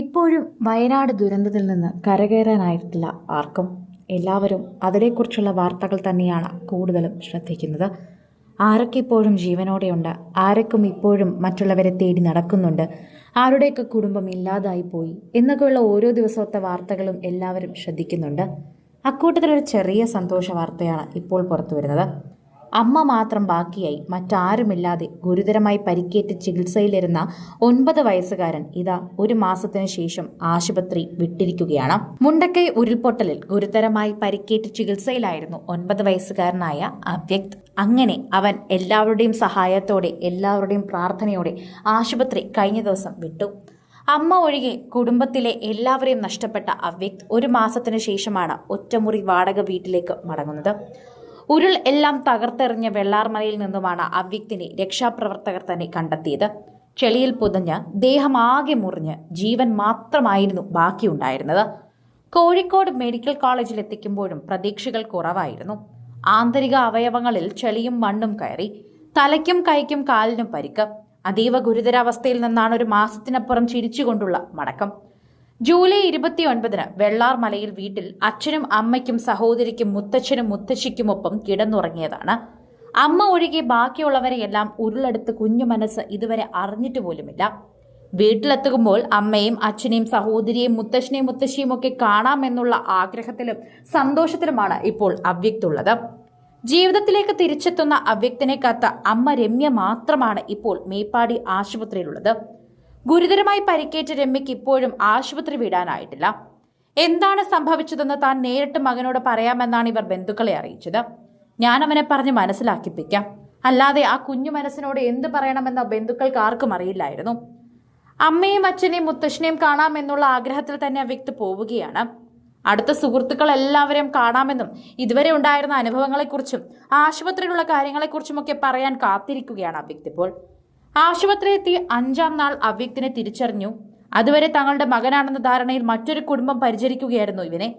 ഇപ്പോഴും വയനാട് ദുരന്തത്തിൽ നിന്ന് കരകയറാനായിട്ടില്ല ആർക്കും. എല്ലാവരും അതിനെക്കുറിച്ചുള്ള വാർത്തകൾ തന്നെയാണ് കൂടുതലും ശ്രദ്ധിക്കുന്നത്. ആരൊക്കെ ഇപ്പോഴും ജീവനോടെയുണ്ട്? ആരൊക്കും ഇപ്പോഴും മറ്റുള്ളവരെ തേടി നടക്കുന്നുണ്ട്? ആരുടെയൊക്കെ കുടുംബം ഇല്ലാതായി പോയി? എന്നൊക്കെയുള്ള ഓരോ ദിവസത്തെ വാർത്തകളും എല്ലാവരും ശ്രദ്ധിക്കുന്നുണ്ട്. അക്കൂട്ടത്തിലൊരു ചെറിയ സന്തോഷ വാർത്തയാണ് ഇപ്പോൾ പുറത്തു വരുന്നത് അമ്മ മാത്രം ബാക്കിയായി. മറ്റാരുമില്ലാതെ ഗുരുതരമായി പരിക്കേറ്റ് ചികിത്സയിലിരുന്ന ഒൻപത് വയസ്സുകാരൻ ഇതാ ഒരു മാസത്തിനു ശേഷം ആശുപത്രി വിട്ടിരിക്കുകയാണ്. മുണ്ടക്കൈ ഉരുൾപൊട്ടലിൽ ഗുരുതരമായി പരിക്കേറ്റ് ചികിത്സയിലായിരുന്നു ഒൻപത് വയസ്സുകാരനായ അവ്യക്ത്. അങ്ങനെ അവൻ എല്ലാവരുടെയും സഹായത്തോടെ എല്ലാവരുടെയും പ്രാർത്ഥനയോടെ ആശുപത്രി കഴിഞ്ഞ ദിവസം വിട്ടു. അമ്മ ഒഴികെ കുടുംബത്തിലെ എല്ലാവരെയും നഷ്ടപ്പെട്ട അവ്യക്ത് ഒരു മാസത്തിനു ശേഷമാണ് ഒറ്റമുറി വാടക വീട്ടിലേക്ക് മടങ്ങുന്നത്. ഉരുൾ എല്ലാം തകർത്തെറിഞ്ഞ വെള്ളാർമലയിൽ നിന്നുമാണ് അവ്യക്തിനെ രക്ഷാപ്രവർത്തകർ തന്നെ കണ്ടെത്തിയത്. ചെളിയിൽ പുതഞ്ഞ് ആകെ മുറിഞ്ഞ് ജീവൻ മാത്രമായിരുന്നു ബാക്കിയുണ്ടായിരുന്നത്. കോഴിക്കോട് മെഡിക്കൽ കോളേജിൽ എത്തിക്കുമ്പോഴും പ്രതീക്ഷകൾ കുറവായിരുന്നു. ആന്തരിക അവയവങ്ങളിൽ ചെളിയും മണ്ണും കയറി തലയ്ക്കും കൈക്കും കാലിനും പരിക്ക്. അതീവ ഗുരുതരാവസ്ഥയിൽ നിന്നാണ് ഒരു മാസത്തിനപ്പുറം ചിരിച്ചുകൊണ്ടുള്ള മടക്കം. ജൂലൈ ഇരുപത്തിയൊൻപതിന് വെള്ളാർ മലയിൽ വീട്ടിൽ അച്ഛനും അമ്മയ്ക്കും സഹോദരിക്കും മുത്തച്ഛനും മുത്തശ്ശിക്കുമൊപ്പം കിടന്നുറങ്ങിയതാണ്. അമ്മ ഒഴികെ ബാക്കിയുള്ളവരെയെല്ലാം ഉരുളെടുത്ത് കുഞ്ഞു മനസ്സ് ഇതുവരെ അറിഞ്ഞിട്ട് പോലുമില്ല. വീട്ടിലെത്തുമ്പോൾ അമ്മയും അച്ഛനെയും സഹോദരിയെയും മുത്തശ്ശനെയും മുത്തശ്ശിയും ഒക്കെ കാണാമെന്നുള്ള ആഗ്രഹത്തിലും സന്തോഷത്തിലുമാണ് ഇപ്പോൾ അവ്യക്തുള്ളത്. ജീവിതത്തിലേക്ക് തിരിച്ചെത്തുന്ന അവ്യക്തനെ കാത്ത അമ്മ രമ്യ മാത്രമാണ് ഇപ്പോൾ മേപ്പാടി ആശുപത്രിയിലുള്ളത്. ഗുരുതരമായി പരിക്കേറ്റ രമ്യയ്ക്ക് ഇപ്പോഴും ആശുപത്രി വിടാനായിട്ടില്ല. എന്താണ് സംഭവിച്ചതെന്ന് താൻ നേരിട്ട് മകനോട് പറയാമെന്നാണ് ഇവർ ബന്ധുക്കളെ അറിയിച്ചത്. ഞാൻ അവനെ പറഞ്ഞ് മനസ്സിലാക്കിപ്പിക്കാം. അല്ലാതെ ആ കുഞ്ഞു മനസ്സിനോട് എന്ത് പറയണമെന്ന ബന്ധുക്കൾക്ക് ആർക്കും അറിയില്ലായിരുന്നു. അമ്മയും അച്ഛനെയും മുത്തശ്ശനെയും കാണാമെന്നുള്ള ആഗ്രഹത്തിൽ തന്നെ ആ വ്യക്തി പോവുകയാണ്. അടുത്ത സുഹൃത്തുക്കൾ എല്ലാവരെയും കാണാമെന്നും ഇതുവരെ ഉണ്ടായിരുന്ന അനുഭവങ്ങളെക്കുറിച്ചും ആശുപത്രിയിലുള്ള കാര്യങ്ങളെക്കുറിച്ചുമൊക്കെ പറയാൻ കാത്തിരിക്കുകയാണ് ആ വ്യക്തി ഇപ്പോൾ. ആശുപത്രിയെത്തി അഞ്ചാം നാൾ അവ്യക്തിനെ തിരിച്ചറിഞ്ഞു. അതുവരെ തങ്ങളുടെ മകനാണെന്ന ധാരണയിൽ മറ്റൊരു കുടുംബം പരിചരിക്കുകയായിരുന്നു ഇവനെ.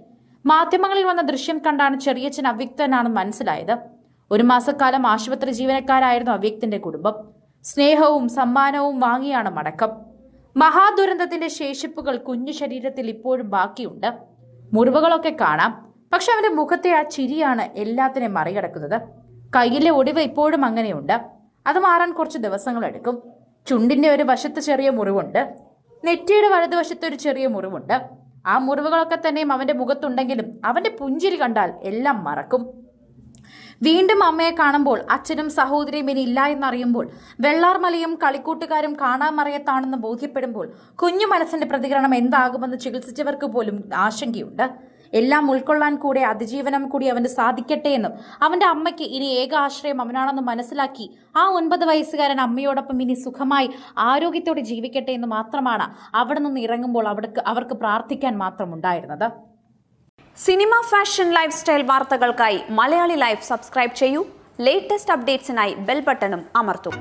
മാധ്യമങ്ങളിൽ വന്ന ദൃശ്യം കണ്ടാണ് ചെറിയച്ഛൻ അവ്യക്തനാണെന്ന് മനസ്സിലായത്. ഒരു മാസക്കാലം ആശുപത്രി ജീവനക്കാരായിരുന്നു അവ്യക്തിന്റെ കുടുംബം. സ്നേഹവും സമ്മാനവും വാങ്ങിയാണ് മടക്കം. മഹാദുരന്തത്തിന്റെ ശേഷിപ്പുകൾ കുഞ്ഞു ശരീരത്തിൽ ഇപ്പോഴും ബാക്കിയുണ്ട്. മുറിവുകളൊക്കെ കാണാം. പക്ഷെ അവന്റെ മുഖത്തെ ആ ചിരിയാണ് എല്ലാത്തിനെയും മറികടക്കുന്നത്. കയ്യിലെ ഒടിവ് ഇപ്പോഴും അങ്ങനെയുണ്ട്. അത് മാറാൻ കുറച്ച് ദിവസങ്ങളെടുക്കും. ചുണ്ടിന്റെ ഒരു വശത്ത് ചെറിയ മുറിവുണ്ട്. നെറ്റിയുടെ വലതുവശത്ത് ഒരു ചെറിയ മുറിവുണ്ട്. ആ മുറിവുകളൊക്കെ തന്നെയും അവന്റെ മുഖത്തുണ്ടെങ്കിലും അവന്റെ പുഞ്ചിരി കണ്ടാൽ എല്ലാം മറക്കും. വീണ്ടും അമ്മയെ കാണുമ്പോൾ അച്ഛനും സഹോദരിയും ഇനി ഇല്ല എന്നറിയുമ്പോൾ വെള്ളാർമലയും കളിക്കൂട്ടുകാരും കാണാമറിയത്താണെന്ന് ബോധ്യപ്പെടുമ്പോൾ കുഞ്ഞു മനസ്സിന്റെ പ്രതികരണം എന്താകുമെന്ന് ചികിത്സിച്ചവർക്ക് പോലും ആശങ്കയുണ്ട്. എല്ലാം ഉൾക്കൊള്ളാൻ കൂടെ അതിജീവനം കൂടി അവന് സാധിക്കട്ടെ എന്നും അവന്റെ അമ്മയ്ക്ക് ഇനി ഏക ആശ്രയം അവനാണെന്ന് മനസ്സിലാക്കി ആ ഒൻപത് വയസ്സുകാരൻ അമ്മയോടൊപ്പം ഇനി സുഖമായി ആരോഗ്യത്തോടെ ജീവിക്കട്ടെ എന്ന് മാത്രമാണ് അവിടെ നിന്ന് ഇറങ്ങുമ്പോൾ അവർക്ക് അവർക്ക് പ്രാർത്ഥിക്കാൻ മാത്രം ഉണ്ടായിരുന്നത് സിനിമ ഫാഷൻ ലൈഫ് സ്റ്റൈൽ വാർത്തകൾക്കായി മലയാളി ലൈഫ് സബ്സ്ക്രൈബ് ചെയ്യൂ. ലേറ്റസ്റ്റ് അപ്ഡേറ്റ്സിനായി ബെൽ ബട്ടണും അമർത്തും.